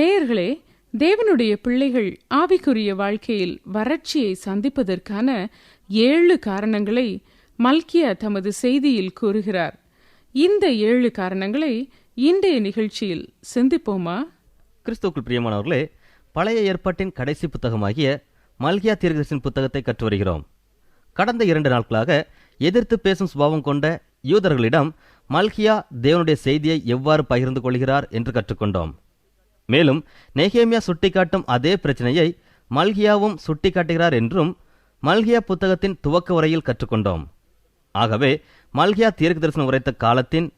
நேயர்களே தேவனுடைய பிள்ளைகள் ஆவிக்குரிய வாழ்க்கையில் வறட்சியை சந்திப்பதற்கான ஏழு காரணங்களை மல்கியா தமது செய்தியில் கூறுகிறார். இந்த ஏழு காரணங்களை இன்றைய நிகழ்ச்சியில் சிந்திப்போமா? கிறிஸ்துக்குள் பிரியமானவர்களே பழைய ஏற்பாட்டின் கடைசி புத்தகமாகிய மல்கியா தீர்க்கதரிசன புத்தகத்தை கற்று வருகிறோம். கடந்த இரண்டு நாட்களாக எதிர்த்து பேசும் சுபாவம் கொண்ட யூதர்களிடம் மல்கியா தேவனுடைய செய்தியை எவ்வாறு பகிர்ந்து கொள்கிறார் என்று கற்றுக்கொண்டோம். மேலும் நெஹேமியா சுட்டிக்காட்டும் அதே பிரச்சனையை மல்கியாவும் சுட்டிக்காட்டுகிறார் என்றும் மல்கியா புத்தகத்தின் துவக்க உரையில் கற்றுக்கொண்டோம். ஆகவே மல்கியா தீர்க்க தரிசனம் உரைத்த காலத்தின்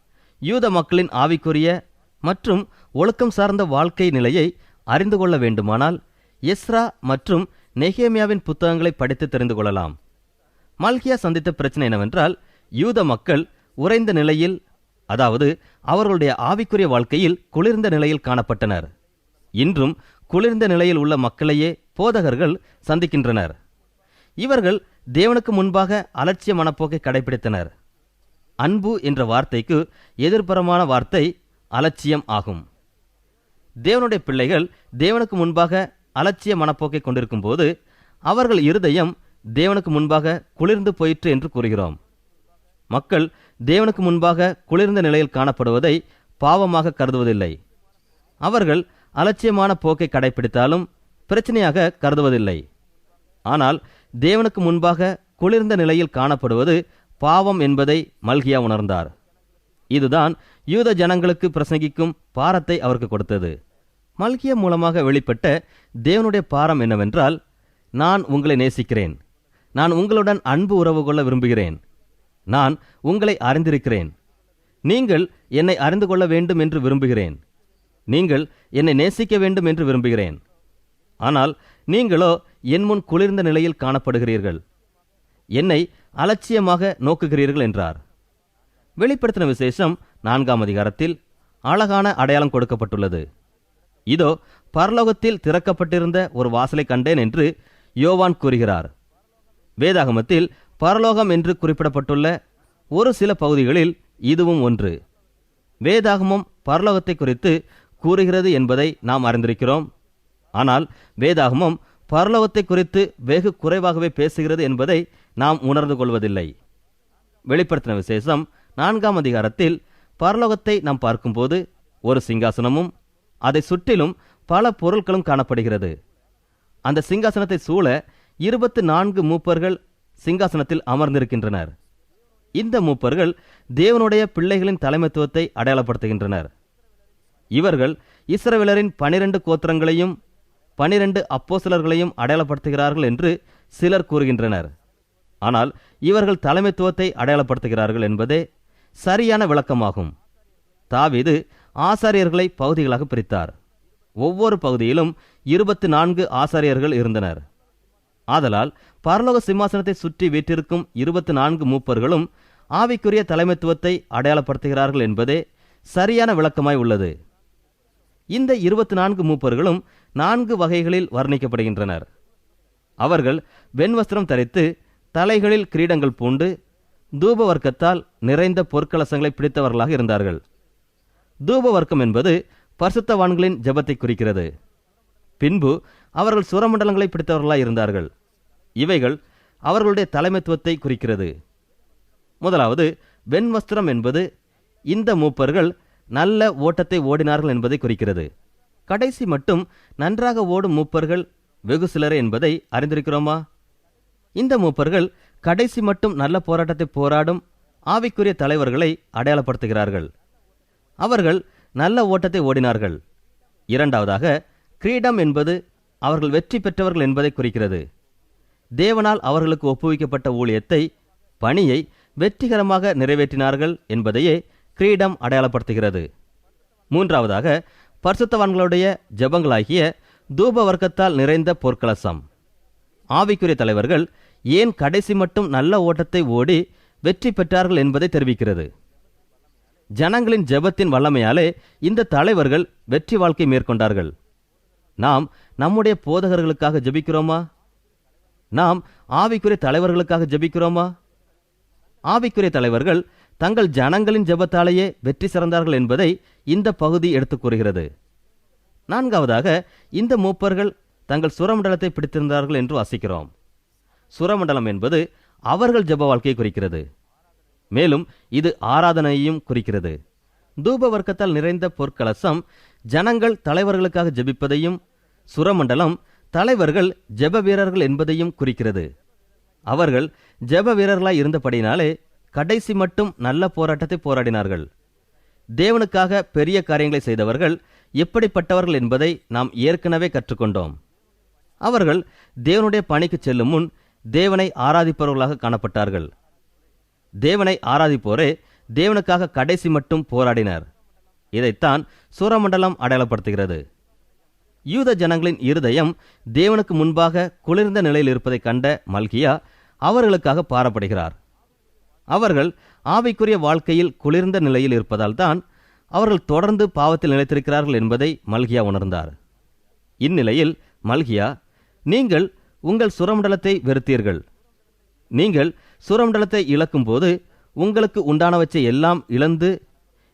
யூத மக்களின் ஆவிக்குரிய மற்றும் ஒழுக்கம் சார்ந்த வாழ்க்கை நிலையை அறிந்து கொள்ள வேண்டுமானால் எஸ்ரா மற்றும் நெஹேமியாவின் புத்தகங்களை படித்து தெரிந்து கொள்ளலாம். மல்கியா சந்தித்த பிரச்சனை என்னவென்றால் யூத மக்கள் உறைந்த நிலையில் அதாவது அவர்களுடைய ஆவிக்குரிய வாழ்க்கையில் குளிர்ந்த நிலையில் காணப்பட்டனர். இன்றும் குளிர்ந்த நிலையில் உள்ள மக்களையே போதகர்கள் சந்திக்கின்றனர். இவர்கள் தேவனுக்கு முன்பாக அலட்சிய மனப்போக்கை கடைபிடித்தனர். அன்பு என்ற வார்த்தைக்கு எதிர்ப்புறமான வார்த்தை அலட்சியம் ஆகும். தேவனுடைய பிள்ளைகள் தேவனுக்கு முன்பாக அலட்சிய மனப்போக்கை கொண்டிருக்கும் போது அவர்கள் இருதயம் தேவனுக்கு முன்பாக குளிர்ந்து போயிற்று என்று கூறுகிறோம். மக்கள் தேவனுக்கு முன்பாக குளிர்ந்த நிலையில் காணப்படுவதை பாவமாக கருதுவதில்லை. அவர்கள் அலட்சியமான போக்கை கடைபிடித்தாலும் பிரச்சனையாக கருதுவதில்லை. ஆனால் தேவனுக்கு முன்பாக குளிர்ந்த நிலையில் காணப்படுவது பாவம் என்பதை மல்கியா உணர்ந்தார். இதுதான் யூத ஜனங்களுக்கு பிரசங்கிக்கும் பாரத்தை அவருக்கு கொடுத்தது. மல்கியா மூலமாக வெளிப்பட்ட தேவனுடைய பாரம் என்னவென்றால் நான் உங்களை நேசிக்கிறேன். நான் உங்களுடன் அன்பு உறவு கொள்ள விரும்புகிறேன். நான் உங்களை அறிந்திருக்கிறேன். நீங்கள் என்னை அறிந்து கொள்ள வேண்டும் என்று விரும்புகிறேன். நீங்கள் என்னை நேசிக்க வேண்டும் என்று விரும்புகிறேன். ஆனால் நீங்களோ என் முன் குளிர்ந்த நிலையில் காணப்படுகிறீர்கள். என்னை அலட்சியமாக நோக்குகிறீர்கள் என்றார். வெளிப்படுத்தின விசேஷம் நான்காம் அதிகாரத்தில் அழகான அடையாளம் கொடுக்கப்பட்டுள்ளது. இதோ பரலோகத்தில் திறக்கப்பட்டிருந்த ஒரு வாசலை கண்டேன் என்று யோவான் கூறுகிறார். வேதாகமத்தில் பரலோகம் என்று குறிப்பிடப்பட்டுள்ள ஒரு சில பகுதிகளில் இதுவும் ஒன்று. வேதாகமம் பரலோகத்தை குறித்து கூறுகிறது என்பதை நாம் அறிந்திருக்கிறோம். ஆனால் வேதாகமம் பரலோகத்தை குறித்து வெகு குறைவாகவே பேசுகிறது என்பதை நாம் உணர்ந்து கொள்வதில்லை. வெளிப்படுத்தின விசேஷம் நான்காம் அதிகாரத்தில் பரலோகத்தை நாம் பார்க்கும்போது ஒரு சிங்காசனமும் அதை சுற்றிலும் பல பொருட்களும் காணப்படுகிறது. அந்த சிங்காசனத்தை சூழ இருபத்து நான்கு மூப்பர்கள் சிங்காசனத்தில் அமர்ந்திருக்கின்றனர். இந்த மூப்பர்கள் தேவனுடைய பிள்ளைகளின் தலைமைத்துவத்தை அடையாளப்படுத்துகின்றனர். இவர்கள் இஸ்ரவேலரின் பனிரெண்டு கோத்திரங்களையும் பனிரெண்டு அப்போசலர்களையும் அடையாளப்படுத்துகிறார்கள் என்று சிலர் கூறுகின்றனர். ஆனால் இவர்கள் தலைமைத்துவத்தை அடையாளப்படுத்துகிறார்கள் என்பதே சரியான விளக்கமாகும். தாவீது ஆசாரியர்களை பகுதிகளாக பிரித்தார். ஒவ்வொரு பகுதியிலும் இருபத்தி நான்கு ஆசாரியர்கள் இருந்தனர். ஆதலால் பரலோக சிம்மாசனத்தை சுற்றி வீற்றிருக்கும் இருபத்தி நான்கு மூப்பர்களும் ஆவிக்குரிய தலைமைத்துவத்தை அடையாளப்படுத்துகிறார்கள் என்பதே சரியான விளக்கமாய் உள்ளது. இந்த இருபத்தி நான்கு மூப்பர்களும் நான்கு வகைகளில் வர்ணிக்கப்படுகின்றனர். அவர்கள் வெண்வஸ்திரம் தரித்து தலைகளில் கிரீடங்கள் பூண்டு தூப வர்க்கத்தால் நிறைந்த பொற்கலசங்களை பிடித்தவர்களாக இருந்தார்கள். தூப வர்க்கம் என்பது பரிசுத்தவான்களின் ஜபத்தை குறிக்கிறது. பின்பு அவர்கள் சுரமண்டலங்களை பிடித்தவர்களாக இருந்தார்கள். இவைகள் அவர்களுடைய தலைமைத்துவத்தை குறிக்கிறது. முதலாவது வெண்வஸ்திரம் என்பது இந்த மூப்பர்கள் நல்ல ஓட்டத்தை ஓடினார்கள் என்பதை குறிக்கிறது. கடைசி மட்டும் நன்றாக ஓடும் மூப்பர்கள் வெகு சிலரே என்பதை அறிந்திருக்கிறோமா? இந்த மூப்பர்கள் கடைசி மட்டும் நல்ல போராட்டத்தை போராடும் ஆவிக்குரிய தலைவர்களை அடையாளப்படுத்துகிறார்கள். அவர்கள் நல்ல ஓட்டத்தை ஓடினார்கள். இரண்டாவதாக கிரீடம் என்பது அவர்கள் வெற்றி பெற்றவர்கள் என்பதை குறிக்கிறது. தேவனால் அவர்களுக்கு ஒப்புவிக்கப்பட்ட ஊழியத்தை பணியை வெற்றிகரமாக நிறைவேற்றினார்கள் என்பதையே கிரீடம் அடையாளப்படுத்துகிறது. மூன்றாவதாக பரிசுத்தவான்களுடைய ஜெபங்களாகிய தூப வர்க்கத்தால் நிறைந்த பொற்கலசம். ஆவிக்குரிய தலைவர்கள் ஏன் கடைசி மட்டும் நல்ல ஓட்டத்தை ஓடி வெற்றி பெற்றார்கள் என்பதை தெரிவிக்கிறது. ஜனங்களின் ஜெபத்தின் வல்லமையாலே இந்த தலைவர்கள் வெற்றி வாழ்க்கை மேற்கொண்டார்கள். நாம் நம்முடைய போதகர்களுக்காக ஜெபிக்கிறோமா? நாம் ஆவிக்குரிய தலைவர்களுக்காக ஜெபிக்கிறோமா? ஆவிக்குரிய தலைவர்கள் தங்கள் ஜனங்களின் ஜெபத்தாலேயே வெற்றி சிறந்தார்கள் என்பதை இந்த பகுதி எடுத்துக் கூறுகிறது. நான்காவதாக இந்த மூப்பர்கள் தங்கள் சுரமண்டலத்தை பிடித்திருந்தார்கள் என்று வாசிக்கிறோம். சுரமண்டலம் என்பது அவர்கள் ஜெப வாழ்க்கையை குறிக்கிறது. மேலும் இது ஆராதனையையும் குறிக்கிறது. தூப வர்க்கத்தால் நிறைந்த பொற்கலசம் ஜனங்கள் தலைவர்களுக்காக ஜெபிப்பதையும் சுரமண்டலம் தலைவர்கள் ஜெப வீரர்கள் என்பதையும் குறிக்கிறது. அவர்கள் ஜெப வீரர்களாய் இருந்தபடினாலே கடைசி மட்டும் நல்ல போராட்டத்தை போராடினார்கள். தேவனுக்காக பெரிய காரியங்களை செய்தவர்கள் எப்படிப்பட்டவர்கள் என்பதை நாம் ஏற்கனவே கற்றுக்கொண்டோம். அவர்கள் தேவனுடைய பணிக்கு செல்லும் முன் தேவனை ஆராதிப்பவர்களாக காணப்பட்டார்கள். தேவனை ஆராதிப்போரே தேவனுக்காக கடைசி மட்டும் போராடினர். இதைத்தான் சூரமண்டலம் அடையாளப்படுத்துகிறது. யூத ஜனங்களின் இருதயம் தேவனுக்கு முன்பாக குளிர்ந்த நிலையில் இருப்பதைக் கண்ட மல்கியா அவர்களுக்காக பாரப்படுகிறார். அவர்கள் ஆவிக்குரிய வாழ்க்கையில் குளிர்ந்த நிலையில் இருப்பதால் தான் அவர்கள் தொடர்ந்து பாவத்தில் நிலைத்திருக்கிறார்கள் என்பதை மல்கியா உணர்ந்தார். இந்நிலையில் மல்கியா நீங்கள் உங்கள் சுரமண்டலத்தை வெறுத்தீர்கள். நீங்கள் சுரமண்டலத்தை இழக்கும்போது உங்களுக்கு உண்டானவற்றை எல்லாம் இழந்து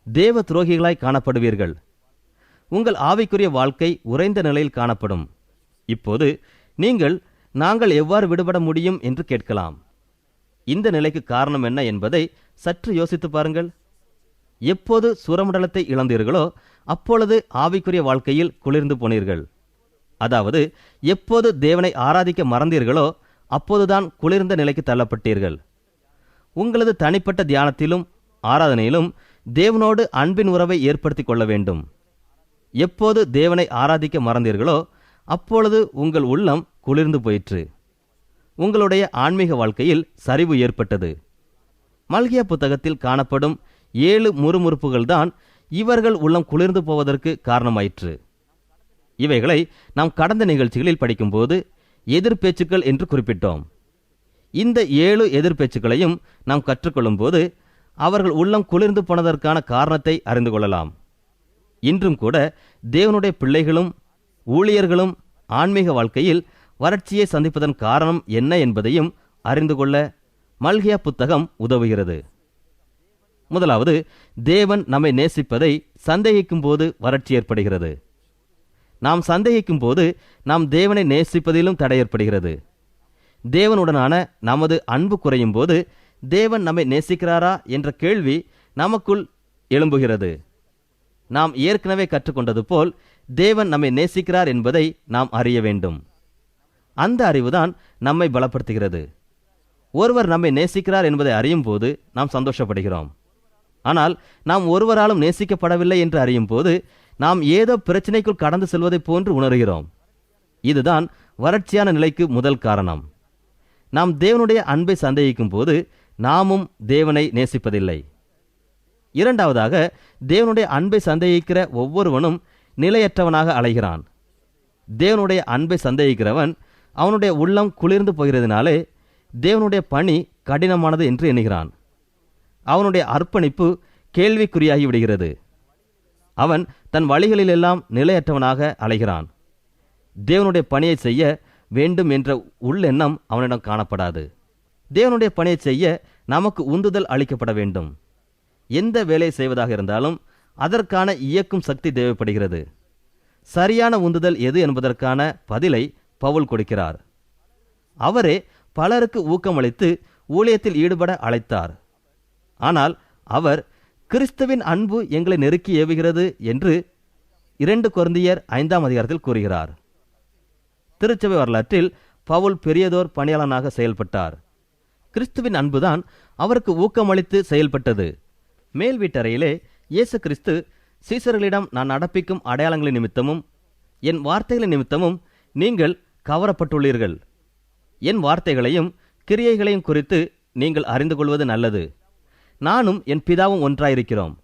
தேவ துரோகிகளாய் காணப்படுவீர்கள். உங்கள் ஆவிக்குரிய வாழ்க்கை உறைந்த நிலையில் காணப்படும். இப்போது நீங்கள் நாங்கள் எவ்வாறு விடுபட முடியும் என்று கேட்கலாம். இந்த நிலைக்கு காரணம் என்ன என்பதை சற்று யோசித்து பாருங்கள். எப்போது சுரமண்டலத்தை இழந்தீர்களோ அப்பொழுது ஆவிக்குரிய வாழ்க்கையில் குளிர்ந்து போனீர்கள். அதாவது எப்போது தேவனை ஆராதிக்க மறந்தீர்களோ அப்போதுதான் குளிர்ந்த நிலைக்கு தள்ளப்பட்டீர்கள். உங்களது தனிப்பட்ட தியானத்திலும் ஆராதனையிலும் தேவனோடு அன்பின் உறவை ஏற்படுத்திக் கொள்ள வேண்டும். எப்போது தேவனை ஆராதிக்க மறந்தீர்களோ அப்பொழுது உங்கள் உள்ளம் குளிர்ந்து போயிற்று. உங்களுடைய ஆன்மீக வாழ்க்கையில் சரிவு ஏற்பட்டது. மல்கியா புத்தகத்தில் காணப்படும் ஏழு முறுமுறுப்புகள்தான் இவர்கள் உள்ளம் குளிர்ந்து போவதற்கு காரணமாயிற்று. இவைகளை நாம் கடந்த நிகழ்ச்சிகளில் படிக்கும்போது எதிர்பேச்சுக்கள் என்று குறிப்பிட்டோம். இந்த ஏழு எதிர்பேச்சுக்களையும் நாம் கற்றுக்கொள்ளும்போது அவர்கள் உள்ளம் குளிர்ந்து போனதற்கான காரணத்தை அறிந்து கொள்ளலாம். இன்றும் கூட தேவனுடைய பிள்ளைகளும் ஊழியர்களும் ஆன்மீக வாழ்க்கையில் வறட்சியை சந்திப்பதன் காரணம் என்ன என்பதையும் அறிந்து கொள்ள மல்கியா புத்தகம் உதவுகிறது. முதலாவது தேவன் நம்மை நேசிப்பதை சந்தேகிக்கும் போது வறட்சி ஏற்படுகிறது. நாம் சந்தேகிக்கும் போது நாம் தேவனை நேசிப்பதிலும் தடை ஏற்படுகிறது. தேவனுடனான நமது அன்பு குறையும் போது தேவன் நம்மை நேசிக்கிறாரா என்ற கேள்வி நமக்குள் எழும்புகிறது. நாம் ஏற்கனவே கற்றுக்கொண்டது போல் தேவன் நம்மை நேசிக்கிறார் என்பதை நாம் அறிய வேண்டும். அந்த அறிவுதான் நம்மை பலப்படுத்துகிறது. ஒருவர் நம்மை நேசிக்கிறார் என்பதை அறியும் போது நாம் சந்தோஷப்படுகிறோம். ஆனால் நாம் ஒருவராலும் நேசிக்கப்படவில்லை என்று அறியும் போது நாம் ஏதோ பிரச்சனைக்குள் கடந்து செல்வதைப் போன்று உணர்கிறோம். இதுதான் வறட்சியான நிலைக்கு முதல் காரணம். நாம் தேவனுடைய அன்பை சந்தேகிக்கும் போது நாமும் தேவனை நேசிப்பதில்லை. இரண்டாவதாக தேவனுடைய அன்பை சந்தேகிக்கிற ஒவ்வொருவனும் நிலையற்றவனாக அலைகிறான். தேவனுடைய அன்பை சந்தேகிக்கிறவன் அவனுடைய உள்ளம் குளிர்ந்து போகிறதுனாலே தேவனுடைய பணி கடினமானது என்று எண்ணுகிறான். அவனுடைய அர்ப்பணிப்பு கேள்விக்குறியாகி விடுகிறது. அவன் தன் வழிகளிலெல்லாம் நிலையற்றவனாக அலைகிறான். தேவனுடைய பணியை செய்ய வேண்டும் என்ற உள்ளெண்ணம் அவனிடம் காணப்படாது. தேவனுடைய பணியை செய்ய நமக்கு உந்துதல் அளிக்கப்பட வேண்டும். எந்த வேலையை செய்வதாக இருந்தாலும் அதற்கான இயக்கும் சக்தி தேவைப்படுகிறது. சரியான உந்துதல் எது என்பதற்கான பதிலை பவுல் கொடுக்கிறார். அவரே பலருக்கு ஊக்கமளித்து ஊழியத்தில் ஈடுபட அழைத்தார். ஆனால் அவர் கிறிஸ்துவின் அன்பு எங்களை நெருக்கி ஏவுகிறது என்று இரண்டு குழந்தையர் ஐந்தாம் அதிகாரத்தில் கூறுகிறார். திருச்சபை வரலாற்றில் பவுல் பெரியதோர் பணியாளனாக செயல்பட்டார். கிறிஸ்துவின் அன்புதான் அவருக்கு ஊக்கமளித்து செயல்பட்டது. மேல் வீட்டறையிலே இயேசு கிறிஸ்து சீசர்களிடம் நான் நடப்பிக்கும் அடையாளங்களின் நிமித்தமும் என் வார்த்தைகளின் நிமித்தமும் நீங்கள் கவரப்பட்டுள்ளீர்கள். என் வார்த்தைகளையும் கிரியைகளையும் குறித்து நீங்கள் அறிந்து கொள்வது நல்லது. நானும் என் பிதாவும் ஒன்றாயிருக்கிறோம்.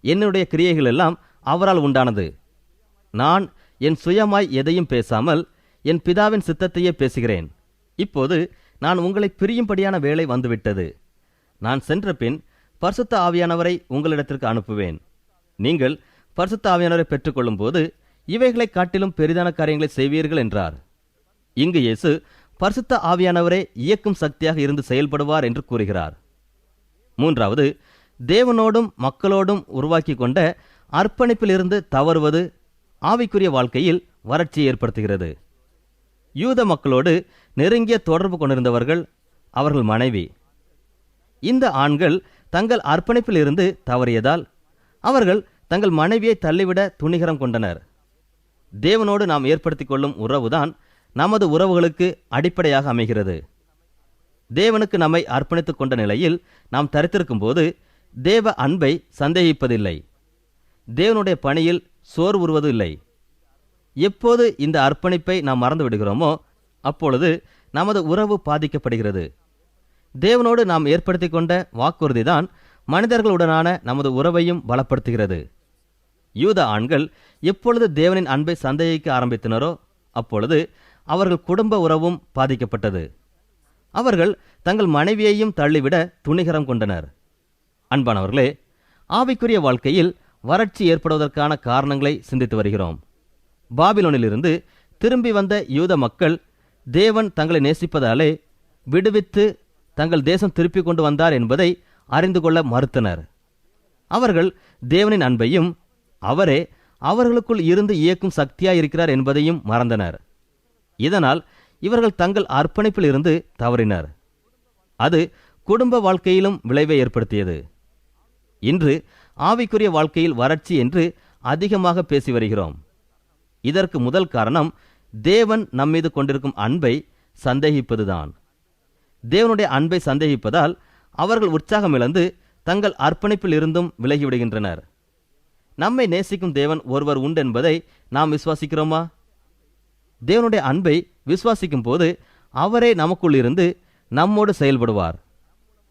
என்னுடைய கிரியைகள் எல்லாம் அவரால் உண்டானது. நான் என் சுயமாய் எதையும் பேசாமல் என் பிதாவின் சித்தத்தையே பேசுகிறேன். இப்போது நான் உங்களை பிரியும்படியான வேலை வந்துவிட்டது. நான் சென்ற பின் பரிசுத்த ஆவியானவரை உங்களிடத்திற்கு அனுப்புவேன். நீங்கள் பரிசுத்த ஆவியானவரை பெற்றுக்கொள்ளும் போது இவைகளை காட்டிலும் பெரிதான காரியங்களை செய்வீர்கள் என்றார். இங்கு இயேசு பரிசுத்த ஆவியானவரே இயக்கும் சக்தியாக இருந்து செயல்படுவார் என்று கூறுகிறார். மூன்றாவது தேவனோடும் மக்களோடும் உருவாக்கி கொண்ட அர்ப்பணிப்பிலிருந்து தவறுவது ஆவிக்குரிய வாழ்க்கையில் வறட்சியை ஏற்படுத்துகிறது. யூத மக்களோடு நெருங்கிய தொடர்பு கொண்டிருந்தவர்கள் அவர்கள் மனைவி. இந்த ஆண்கள் தங்கள் அர்ப்பணிப்பிலிருந்து தவறியதால் அவர்கள் தங்கள் மனைவியை தள்ளிவிட துணிகரம் கொண்டனர். தேவனோடு நாம் ஏற்படுத்திக் கொள்ளும் உறவுதான் நமது உறவுகளுக்கு அடிப்படையாக அமைகிறது. தேவனுக்கு நம்மை அர்ப்பணித்துக் கொண்ட நிலையில் நாம் தரித்திருக்கும் போது தேவ அன்பை சந்தேகிப்பதில்லை. தேவனுடைய பணியில் சோர்வுறுவது இல்லை எப்போது இந்த அர்ப்பணிப்பை நாம் மறந்து விடுகிறோமோ அப்பொழுது நமது உறவு பாதிக்கப்படுகிறது. தேவனோடு நாம் ஏற்படுத்தி கொண்ட வாக்குறுதிதான் மனிதர்களுடனான நமது உறவையும் பலப்படுத்துகிறது. யூத ஆண்கள் எப்பொழுது தேவனின் அன்பை சந்தேகிக்க ஆரம்பித்தனரோ அப்பொழுது அவர்கள் குடும்ப உறவும் பாதிக்கப்பட்டது. அவர்கள் தங்கள் மனைவியையும் தள்ளிவிட துணிகரம் கொண்டனர். அன்பானவர்களே ஆவிக்குரிய வாழ்க்கையில் வறட்சி ஏற்படுவதற்கான காரணங்களை சிந்தித்து வருகிறோம். பாபிலோனிலிருந்து திரும்பி வந்த யூத மக்கள் தேவன் தங்களை நேசிப்பதாலே விடுவித்து தங்கள் தேசம் திருப்பிக் கொண்டு வந்தார் என்பதை அறிந்து கொள்ள மறுத்தனர். அவர்கள் தேவனின் அன்பையும் அவரே அவர்களுக்குள் இருந்து இயக்கும் சக்தியாயிருக்கிறார் என்பதையும் மறந்தனர். இதனால் இவர்கள் தங்கள் அர்ப்பணிப்பில் இருந்து தவறினர். அது குடும்ப வாழ்க்கையிலும் விளைவை ஏற்படுத்தியது. இன்று ஆவிக்குரிய வாழ்க்கையில் வறட்சி என்று அதிகமாக பேசி வருகிறோம். இதற்கு முதல் காரணம் தேவன் நம்மீது கொண்டிருக்கும் அன்பை சந்தேகிப்பதுதான். தேவனுடைய அன்பை சந்தேகிப்பதால் அவர்கள் உற்சாகம் இழந்து தங்கள் அர்ப்பணிப்பில் இருந்தும் விலகிவிடுகின்றனர் நம்மை நேசிக்கும் தேவன் ஒருவர் உண்டென்பதை நாம் விசுவாசிக்கிறோமா? தேவனுடைய அன்பை விசுவாசிக்கும் போது அவரே நமக்குள் இருந்து நம்மோடு செயல்படுவார்.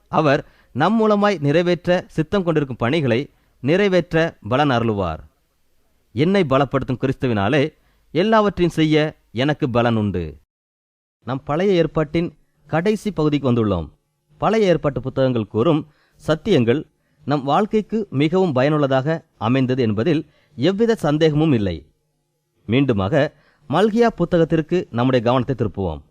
அவர் நம் மூலமாய் நிறைவேற்ற சித்தம் கொண்டிருக்கும் பணிகளை நிறைவேற்ற பலன் அருளுவார். என்னை பலப்படுத்தும் கிறிஸ்துவினாலே எல்லாவற்றையும் செய்ய எனக்கு பலன் உண்டு. நம் பழைய ஏற்பாட்டின் கடைசி பகுதிக்கு வந்துள்ளோம். பழைய ஏற்பாட்டு புத்தகங்கள் கூறும் சத்தியங்கள் நம் வாழ்க்கைக்கு மிகவும் பயனுள்ளதாக அமைந்தது என்பதில் எவ்வித சந்தேகமும் இல்லை. மீண்டுமாக மல்கியா புத்தகத்திற்கு நம்முடைய கவனத்தை திருப்புவோம்.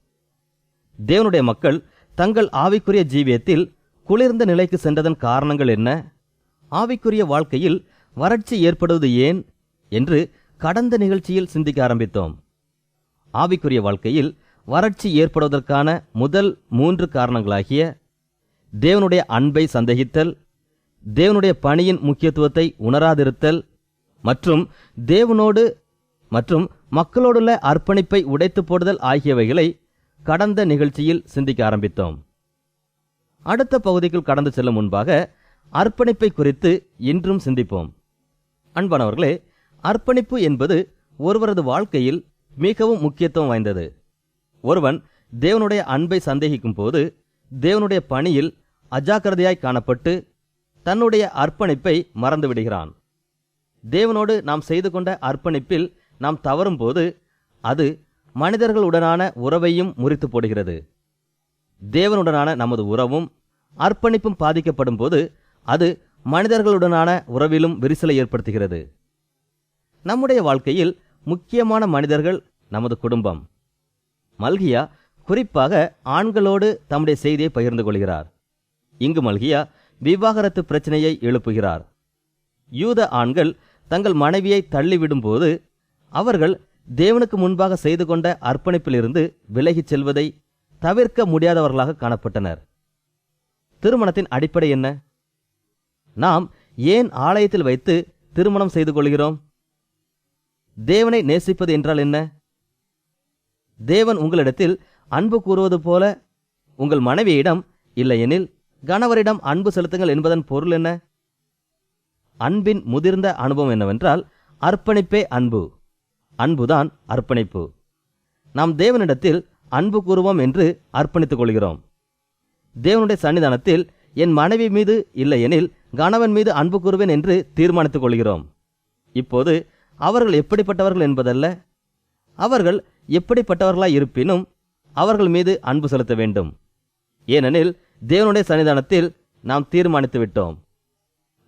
தேவனுடைய மக்கள் தங்கள் ஆவிக்குரிய ஜீவியத்தில் குளிர்ந்த நிலைக்கு சென்றதன் காரணங்கள் என்ன? ஆவிக்குரிய வாழ்க்கையில் வறட்சி ஏற்படுவது ஏன் என்று கடந்த நிகழ்ச்சியில் சிந்திக்க ஆரம்பித்தோம். ஆவிக்குரிய வாழ்க்கையில் வறட்சி ஏற்படுவதற்கான முதல் மூன்று காரணங்களாகிய தேவனுடைய அன்பை சந்தேகித்தல் தேவனுடைய பணியின் முக்கியத்துவத்தை உணராதிருத்தல் மற்றும் தேவனோடு மற்றும் மக்களோடுள்ள அர்ப்பணிப்பை உடைத்து போடுதல் ஆகியவைகளை கடந்த நிகழ்ச்சியில் சிந்திக்க ஆரம்பித்தோம். அடுத்த பகுதிக்குள் கடந்து செல்லும் முன்பாக அர்ப்பணிப்பை குறித்து இன்றும் சிந்திப்போம். அன்பானவர்களே அர்ப்பணிப்பு என்பது ஒருவரது வாழ்க்கையில் மிகவும் முக்கியத்துவம் வாய்ந்தது. ஒருவன் தேவனுடைய அன்பை சந்தேகிக்கும் போது தேவனுடைய பணியில் அஜாக்கிரதையாய் காணப்பட்டு தன்னுடைய அர்ப்பணிப்பை மறந்து விடுகிறான் தேவனோடு நாம் செய்து கொண்ட அர்ப்பணிப்பில் நாம் தவறும் போது அது மனிதர்களுடனான உறவையும் முறித்து போடுகிறது. தேவனுடனான நமது உறவும் அர்ப்பணிப்பும் பாதிக்கப்படும் போது அது மனிதர்களுடனான உறவிலும் விரிசலை ஏற்படுத்துகிறது. நம்முடைய வாழ்க்கையில் முக்கியமான மனிதர்கள் நமது குடும்பம். மல்கியா குறிப்பாக ஆண்களோடு தம்முடைய செய்தியை பகிர்ந்து கொள்கிறார். இங்கு மல்கியா விவாகரத்து பிரச்சனையை எழுப்புகிறார். யூத ஆண்கள் தங்கள் மனைவியை தள்ளிவிடும்போது அவர்கள் தேவனுக்கு முன்பாக செய்து கொண்ட அர்ப்பணிப்பிலிருந்து விலகிச் செல்வதை தவிர்க்க முடியாதவர்களாக காணப்பட்டனர். திருமணத்தின் அடிப்படை என்ன? நாம் ஏன் ஆலயத்தில் வைத்து திருமணம் செய்து கொள்கிறோம்? தேவனை நேசிப்பது என்றால் என்ன? தேவன் உங்களிடத்தில் அன்பு கூறுவது போல உங்கள் மனைவியிடம் இல்லையெனில் கணவரிடம் அன்பு செலுத்துங்கள் என்பதன் பொருள் என்ன? அன்பின் முதிர்ந்த அனுபவம் என்னவென்றால் அர்ப்பணிப்பே அன்பு. அன்புதான் அர்ப்பணிப்பு. நாம் தேவனிடத்தில் அன்பு கூறுவோம் என்று அர்ப்பணித்துக் கொள்கிறோம். தேவனுடைய சன்னிதானத்தில் என் மனைவி மீது இல்லையெனில் கணவன் மீது அன்பு கூறுவேன் என்று தீர்மானித்துக் கொள்கிறோம். இப்போது அவர்கள் எப்படிப்பட்டவர்கள் என்பதல்ல. அவர்கள் எப்படிப்பட்டவர்களாய் இருப்பினும் அவர்கள் மீது அன்பு செலுத்த வேண்டும். ஏனெனில் தேவனுடைய சன்னிதானத்தில் நாம் தீர்மானித்து விட்டோம்.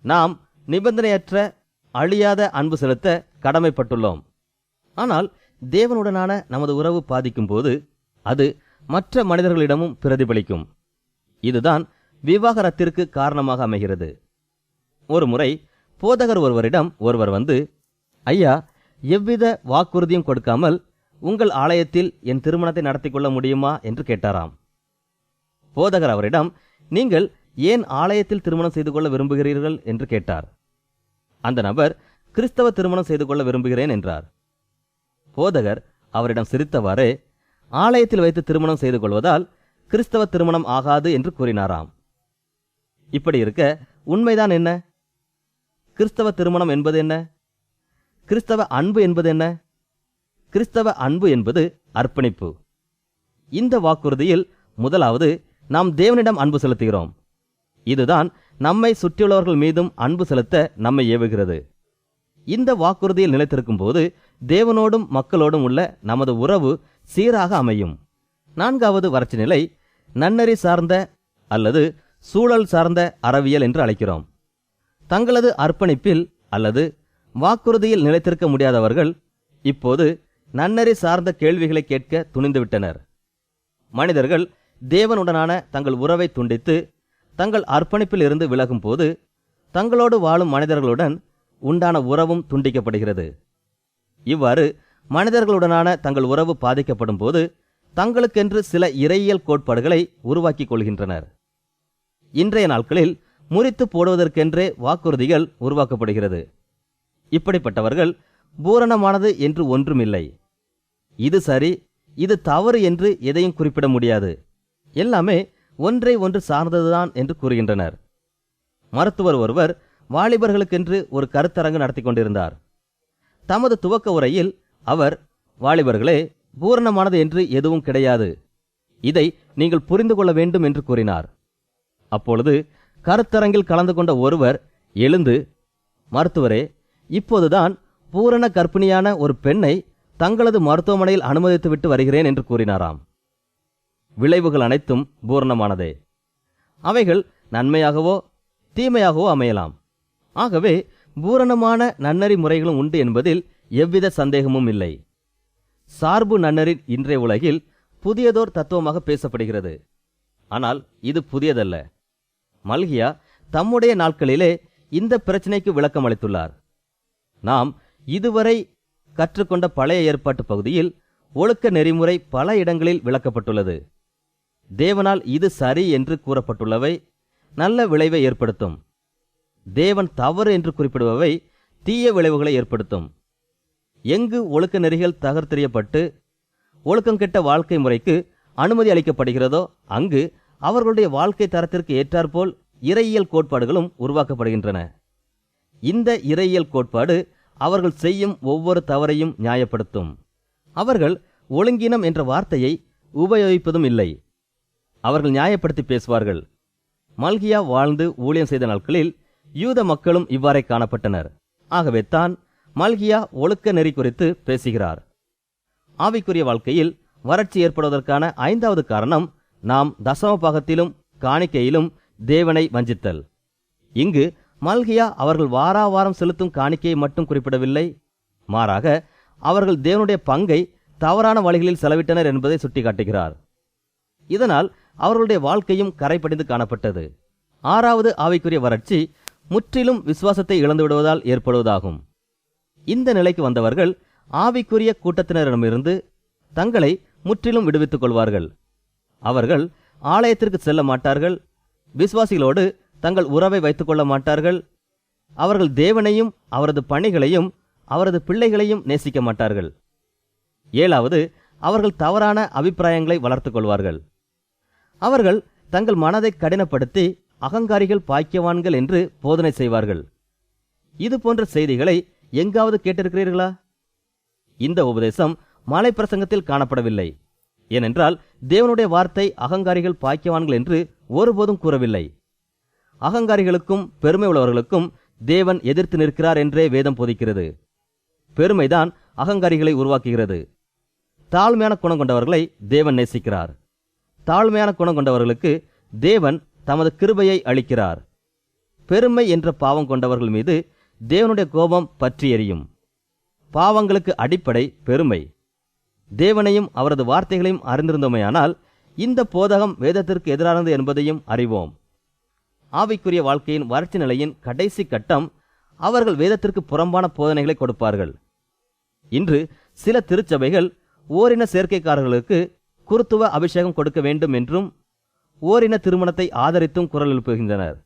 நாம் நிபந்தனையற்ற அழியாத அன்பு செலுத்த கடமைப்பட்டுள்ளோம். ஆனால் தேவனுடனான நமது உறவு பாதிக்கும் போது அது மற்ற மனிதர்களிடமும் பிரதிபலிக்கும். இதுதான் விவாகரத்திற்கு காரணமாக அமைகிறது. ஒரு முறை போதகர் ஒருவரிடம் ஒருவர் வந்து ஐயா எவ்வித வாக்குறுதியும் கொடுக்காமல் உங்கள் ஆலயத்தில் என் திருமணத்தை நடத்தி கொள்ள முடியுமா? என்று கேட்டாராம். போதகர் அவரிடம் நீங்கள் ஏன் ஆலயத்தில் திருமணம் செய்து கொள்ள விரும்புகிறீர்கள்? என்று கேட்டார். அந்த நபர் கிறிஸ்தவ திருமணம் செய்து கொள்ள விரும்புகிறேன் என்றார். போதகர் அவரிடம் சிரித்தவாறு ஆலயத்தில் வைத்து திருமணம் செய்து கொள்வதால் கிறிஸ்தவ திருமணம் ஆகாது என்று கூறினாராம். இப்படி இருக்க உண்மைதான் என்ன? கிறிஸ்தவ திருமணம் என்பது என்ன? கிறிஸ்தவ அன்பு என்பது என்ன? கிறிஸ்தவ அன்பு என்பது அர்ப்பணிப்பு. இந்த வாக்குறுதியில் முதலாவது நாம் தேவனிடம் அன்பு செலுத்துகிறோம். இதுதான் நம்மை சுற்றியுள்ளவர்கள் மீதும் அன்பு செலுத்த நம்மை ஏவுகிறது. இந்த வாக்குறுதியில் நிலைத்திருக்கும் போது தேவனோடும் மக்களோடும் உள்ள நமது உறவு சீராக அமையும். நான்காவது வறட்சி நிலை நன்னறி சார்ந்த அல்லது சூழல் சார்ந்த அறவியல் என்று அழைக்கிறோம். தங்களது அர்ப்பணிப்பில் அல்லது வாக்குறுதியில் நிலைத்திருக்க முடியாதவர்கள் இப்போது நன்னறி சார்ந்த கேள்விகளை கேட்க துணிந்துவிட்டனர். மனிதர்கள் தேவனுடனான தங்கள் உறவை துண்டித்து தங்கள் அர்ப்பணிப்பில் இருந்து விலகும் போது தங்களோடு வாழும் மனிதர்களுடன் உண்டான உறவும் துண்டிக்கப்படுகிறது. இவ்வாறு மனிதர்களுடனான தங்கள் உறவு பாதிக்கப்படும் போது தங்களுக்கென்று சில இறையியல் கோட்பாடுகளை உருவாக்கிக் கொள்கின்றனர். இன்றைய நாட்களில் முறித்து போடுவதற்கென்றே வாக்குறுதிகள் உருவாக்கப்படுகிறது. இப்படிப்பட்டவர்கள் பூரணமானது என்று ஒன்றுமில்லை. இது சரி இது தவறு என்று எதையும் குறிப்பிட முடியாது. எல்லாமே ஒன்றை ஒன்று சார்ந்ததுதான் என்று கூறுகின்றனர். மருத்துவர் ஒருவர் வாலிபர்களுக்கென்று ஒரு கருத்தரங்கு நடத்தி கொண்டிருந்தார். தமது துவக்க உரையில் அவர் வாலிபர்களே பூரணமானது என்று எதுவும் கிடையாது. இதை நீங்கள் புரிந்து கொள்ள வேண்டும் என்று கூறினார். அப்பொழுது கருத்தரங்கில் கலந்து கொண்ட ஒருவர் எழுந்து மருத்துவரே இப்போதுதான் பூரண கர்ப்பிணியான ஒரு பெண்ணை தங்களது மருத்துவமனையில் அனுமதித்துவிட்டு வருகிறேன் என்று கூறினாராம். விளைவுகள் அனைத்தும் பூரணமானதே. அவைகள் நன்மையாகவோ தீமையாகவோ அமையலாம். ஆகவே பூரணமான நன்னறி முறைகளும் உண்டு என்பதில் எவ்வித சந்தேகமும் இல்லை. சார்பு நன்னரின் இன்றைய உலகில் புதியதோர் தத்துவமாக பேசப்படுகிறது. ஆனால் இது புதியதல்ல. மல்கியா தம்முடைய நாட்களிலே இந்த பிரச்சினைக்கு விளக்கம் அளித்துள்ளார். நாம் இதுவரை கற்றுக்கொண்ட பழைய ஏற்பாட்டு பகுதியில் ஒழுக்க நெறிமுறை பல இடங்களில் விளக்கப்பட்டுள்ளது. தேவனால் இது சரி என்று கூறப்பட்டுள்ளவை நல்ல விளைவை ஏற்படுத்தும். தேவன் தவறு என்று குறிப்பிடுபவை தீய விளைவுகளை ஏற்படுத்தும். எங்கு ஒழுக்க நெறிகள் தகர்த்தெறியப்பட்டு ஒழுக்கம் கெட்ட வாழ்க்கை முறைக்கு அனுமதி அளிக்கப்படுகிறதோ அங்கு அவர்களுடைய வாழ்க்கை தரத்திற்கு ஏற்றாற்போல் இறையியல் கோட்பாடுகளும் உருவாக்கப்படுகின்றன. இந்த இறையியல் கோட்பாடு அவர்கள் செய்யும் ஒவ்வொரு தவறையும் நியாயப்படுத்தும். அவர்கள் ஒழுங்கினம் என்ற வார்த்தையை உபயோகிப்பதும் இல்லை. அவர்கள் நியாயப்படுத்தி பேசுவார்கள். மல்கியா வாழ்ந்து ஊழியம் செய்த நாட்களில் யூத மக்களும் இவ்வாறே காணப்பட்டனர். ஆகவே தான் மல்கியா ஒழுக்க நெறி குறித்து பேசுகிறார். ஆவிக்குரிய வாழ்க்கையில் வறட்சி ஏற்படுவதற்கான ஐந்தாவது காரணம் நாம் தசம பாகத்திலும் காணிக்கையிலும் தேவனை வஞ்சித்தல். இங்கு மல்கியா அவர்கள் வாராவாரம் செலுத்தும் காணிக்கையை மட்டும் குறிப்பிடவில்லை. மாறாக அவர்கள் தேவனுடைய பங்கை தவறான வழிகளில் செலவிட்டனர் என்பதை சுட்டிக்காட்டுகிறார். இதனால் அவர்களுடைய வாழ்க்கையும் கரைபடிந்து காணப்பட்டது. ஆறாவது ஆவிக்குரிய வறட்சி முற்றிலும் விசுவாசத்தை இழந்து விடுவதால் ஏற்படுவதாகும். இந்த நிலைக்கு வந்தவர்கள் ஆவிக்குரிய கூட்டத்தினரிடமிருந்து தங்களை முற்றிலும் விடுவித்துக் கொள்வார்கள். அவர்கள் ஆலயத்திற்கு செல்ல மாட்டார்கள். விசுவாசிகளோடு தங்கள் உறவை வைத்துக் கொள்ள மாட்டார்கள். அவர்கள் தேவனையும் அவரது பணிகளையும் அவரது பிள்ளைகளையும் நேசிக்க மாட்டார்கள். ஏழாவது அவர்கள் தவறான அபிப்பிராயங்களை வளர்த்துக் கொள்வார்கள். அவர்கள் தங்கள் மனதை கடினப்படுத்தி அகங்காரிகள் பாக்கியவான்கள் என்று போதனை செய்வார்கள். இது போன்ற செய்திகளை எங்காவது கேட்டிருக்கிறீர்களா? இந்த உபதேசம் மாலை பிரசங்கத்தில் காணப்படவில்லை. ஏனென்றால் தேவனுடைய வார்த்தை அகங்காரிகள் பாக்கியவான்கள் என்று ஒருபோதும் கூறவில்லை. அகங்காரிகளுக்கும் பெருமை உள்ளவர்களுக்கும் தேவன் எதிர்த்து நிற்கிறார் என்றே வேதம் போதிக்கிறது. பெருமைதான் அகங்காரிகளை உருவாக்குகிறது. தாழ்மையான குணம் கொண்டவர்களை தேவன் நேசிக்கிறார். தாழ்மையான குணம் கொண்டவர்களுக்கு தேவன் தமது கிருபையை அளிக்கிறார். பெருமை என்ற பாவம் கொண்டவர்கள் மீது தேவனுடைய கோபம் பற்றி எறியும் பாவங்களுக்கு அடிப்படை பெருமை. தேவனையும் அவரது வார்த்தைகளையும் அறிந்திருந்தோமையானால் இந்த போதகம் வேதத்திற்கு எதிரானது என்பதையும் அறிவோம். ஆவிக்குரிய வாழ்க்கையின் வறட்சி நிலையின் கடைசி கட்டம் அவர்கள் வேதத்திற்கு புறம்பான போதனைகளை கொடுப்பார்கள். இன்று சில திருச்சபைகள் ஓரின சேர்க்கைக்காரர்களுக்கு குருத்துவ அபிஷேகம் கொடுக்க வேண்டும் என்றும் ஓரின திருமணத்தை ஆதரித்தும் குரல் எழுப்புகின்றனர்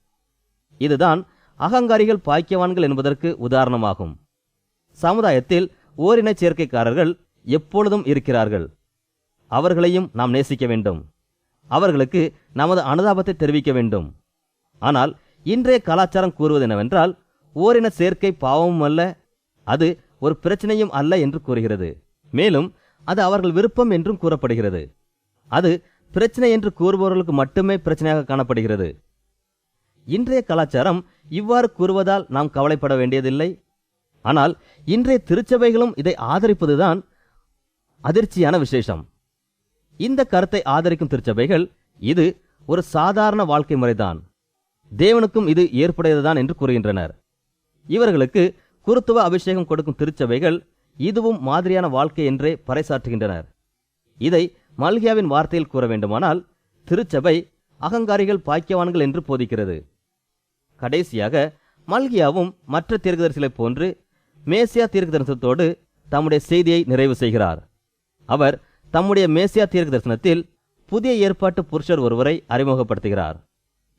இதுதான் அகங்காரிகள் பாய்க்கவான்கள் என்பதற்கு உதாரணமாகும். சமுதாயத்தில் ஓரின சேர்க்கைக்காரர்கள் எப்பொழுதும் இருக்கிறார்கள். அவர்களையும் நாம் நேசிக்க வேண்டும். அவர்களுக்கு நமது அனுதாபத்தை தெரிவிக்க வேண்டும். ஆனால் இன்றைய கலாச்சாரம் கூறுவது என்னவென்றால் ஓரின சேர்க்கை பாவமும் அல்ல அது ஒரு பிரச்சனையும் அல்ல என்று கூறுகிறது. மேலும் அது அவர்கள் விருப்பம் என்றும் கூறப்படுகிறது. அது பிரச்சனை என்று கூறுபவர்களுக்கு மட்டுமே பிரச்சனையாக காணப்படுகிறது. இன்றைய கலாச்சாரம் இவ்வாறு கூறுவதால் நாம் கவலைப்பட வேண்டியதில்லை. ஆனால் இன்றைய திருச்சபைகளும் இதை ஆதரிப்பதுதான் அதிர்ச்சியான விசேஷம். இந்த கருத்தை ஆதரிக்கும் திருச்சபைகள் இது ஒரு சாதாரண வாழ்க்கை முறைதான். தேவனுக்கும் இது ஏற்புடையதுதான் என்று கூறுகின்றனர். இவர்களுக்கு குருத்துவ அபிஷேகம் கொடுக்கும் திருச்சபைகள் இதுவும் மாதிரியான வாழ்க்கை என்றே பறைசாற்றுகின்றனர். இதை மல்கியாவின் வார்த்தையில் கூற வேண்டுமானால் திருச்சபை அகங்காரிகள் பாக்கியவான்கள் என்று போதிக்கிறது. கடைசியாக மல்கியாவும் மற்ற தீர்க்கதரிசிகளைப் போன்று மேசியா தீர்க்கதரிசனத்தோடு தம்முடைய செய்தியை நிறைவு செய்கிறார். அவர் தம்முடைய மேசியா தீர்க்க தரிசனத்தில் புதிய ஏற்பாட்டு புருஷர் ஒருவரை அறிமுகப்படுத்துகிறார்.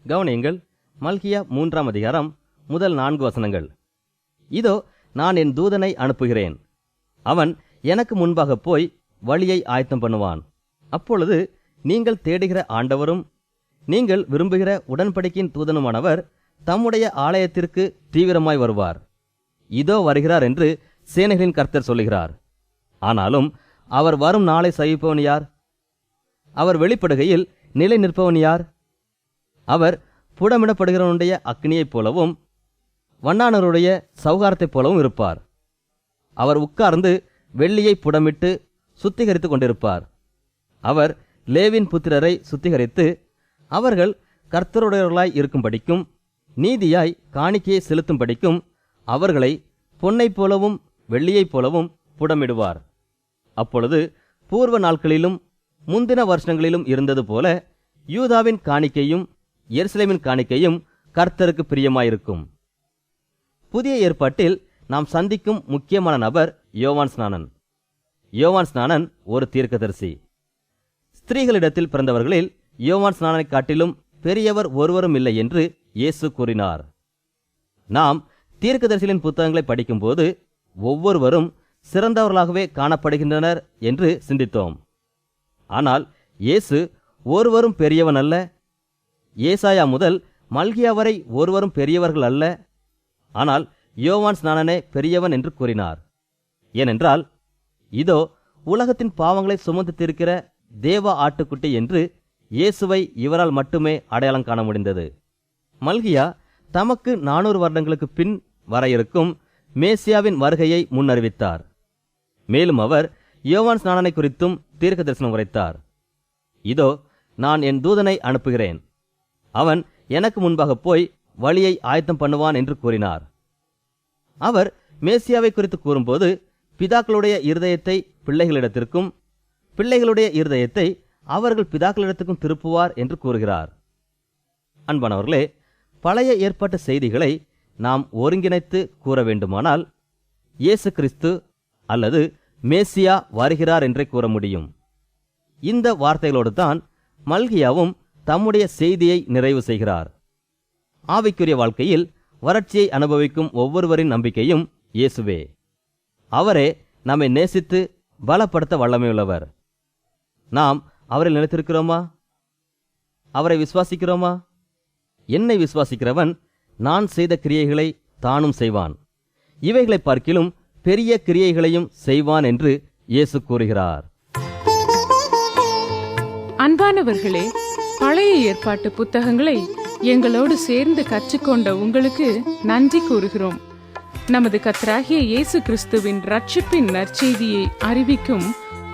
கவனியங்கள் மல்கியா மூன்றாம் அதிகாரம் முதல் நான்கு வசனங்கள். இதோ நான் என் தூதனை அனுப்புகிறேன். அவன் எனக்கு முன்பாக போய் வழியை ஆயத்தம் பண்ணுவான். அப்பொழுது நீங்கள் தேடுகிற ஆண்டவரும் நீங்கள் விரும்புகிற உடன்படிக்கையின் தூதனுமானவர் தம்முடைய ஆலயத்திற்கு தீவிரமாய் வருவார். இதோ வருகிறார் என்று சேனைகளின் கர்த்தர் சொல்லுகிறார். ஆனாலும் அவர் வரும் நாளை சகிப்பவன் யார்? அவர் வெளிப்படுகையில் நிலை நிற்பவன் யார்? அவர் புடமிடப்படுகிறவனுடைய அக்னியைப் போலவும் வண்ணானருடைய சௌகாரத்தைப் போலவும் இருப்பார். அவர் உட்கார்ந்து வெள்ளியை புடமிட்டு சுத்திகரித்துக் கொண்டிருப்பார். அவர் லேவின் புத்திரரை சுத்திகரித்து அவர்கள் கர்த்தருடையவர்களாய் இருக்கும்படிக்கும் நீதியாய் காணிக்கையை செலுத்தும்படிக்கும் அவர்களை பொன்னைப் போலவும் வெள்ளியைப் போலவும் புடமிடுவார். அப்பொழுது பூர்வ நாட்களிலும் முந்தின வருஷங்களிலும் இருந்தது போல யூதாவின் காணிக்கையும் எருசலேமின் காணிக்கையும் கர்த்தருக்கு பிரியமாயிருக்கும். புதிய ஏற்பாட்டில் நாம் சந்திக்கும் முக்கியமான நபர் யோவான் ஸ்நானன். யோவான் ஸ்நானன் ஒரு தீர்க்கதரிசி. ஸ்திரீகளிடத்தில் பிறந்தவர்களில் யோவான் ஸ்நானனை காட்டிலும் பெரியவர் ஒருவரும் இல்லை என்று இயேசு கூறினார். நாம் தீர்க்கதரிசிகளின் புத்தகங்களை படிக்கும்போது ஒவ்வொருவரும் சிறந்தவர்களாகவே காணப்படுகின்றனர் என்று சிந்தித்தோம். ஆனால் இயேசு ஒருவரும் பெரியவன் அல்ல. ஏசாயா முதல் மல்கியா வரை ஒருவரும் பெரியவர்கள் அல்ல. ஆனால் யோவான் ஸ்நானனே பெரியவன் என்று கூறினார். ஏனென்றால் இதோ உலகத்தின் பாவங்களை சுமந்து தீர்க்கிற தேவ ஆட்டுக்குட்டி என்று இயேசுவை இவரால் மட்டுமே அடையாளம் காண முடிந்தது. மல்கியா தமக்கு நானூறு வருடங்களுக்கு பின் வர இருக்கும் மேசியாவின் வருகையை முன்னறிவித்தார். மேலும் அவர் யோவான் ஸ்நானனை குறித்தும் தீர்க்க தரிசனம் உரைத்தார். இதோ நான் என் தூதனை அனுப்புகிறேன். அவன் எனக்கு முன்பாக போய் வழியை ஆயத்தம் பண்ணுவான் என்று கூறினார். அவர் மேசியாவை குறித்து கூறும்போது பிதாக்களுடைய இருதயத்தை பிள்ளைகளிடத்திற்கும் பிள்ளைகளுடைய இருதயத்தை அவர்கள் பிதாக்களிடத்துக்கும் திருப்புவார் என்று கூறுகிறார். அன்பானவர்களே பழைய ஏற்பட்ட செய்திகளை நாம் ஒருங்கிணைத்து கூற வேண்டுமானால் இயேசு கிறிஸ்து அல்லது மேசியா வருகிறார் என்றே கூற முடியும். இந்த வார்த்தைகளோடு தான் மல்கியாவும் தம்முடைய செய்தியை நிறைவு செய்கிறார். ஆவிக்குரிய வாழ்க்கையில் வறட்சியை அனுபவிக்கும் ஒவ்வொருவரின் நம்பிக்கையும் இயேசுவே. அவரே நம்மை நேசித்து பலப்படுத்த வல்லமையுள்ளவர். நாம் அவரில் நிலைத்திருக்கிறோமா அவரை விசுவாசிக்கிறோமா? என்னை விசுவாசிக்கிறவன் நான் செய்த கிரியைகளை தானும் செய்வான். இவைகளை பார்க்கிலும் பெரிய கிரியைகளையும் செய்வான் என்று இயேசு கூறுகிறார். அன்பானவர்களே பழைய ஏற்பாட்டு புத்தகங்களை எங்களோடு சேர்ந்து கற்றுக்கொண்ட உங்களுக்கு நன்றி கூறுகிறோம். நமது கத்தராகிய இயேசு கிறிஸ்துவின் ரட்சிப்பின் நற்செய்தியை அறிவிக்கும்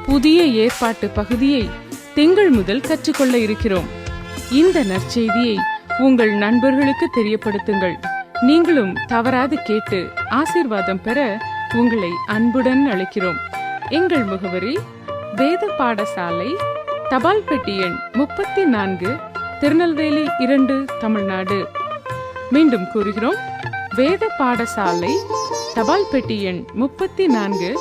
புதிய ஏற்பாட்டு பகுதியை திங்கள் முதல் கற்றுக்கொள்ள இருக்கிறோம். இந்த நற்செய்தியை உங்கள் நண்பர்களுக்கு தெரியப்படுத்துங்கள். நீங்களும் தவறாது கேட்டு ஆசீர்வாதம் பெற உங்களை அன்புடன் அழைக்கிறோம். எங்கள் முகவரி வேத பாடசாலை தபால் பெட்டி எண் முப்பத்தி நான்கு திருநெல்வேலி இரண்டு தமிழ்நாடு. மீண்டும் கூறுகிறோம். வேத பாடசாலை தபால் பெட்டி எண் முப்பத்தி நான்கு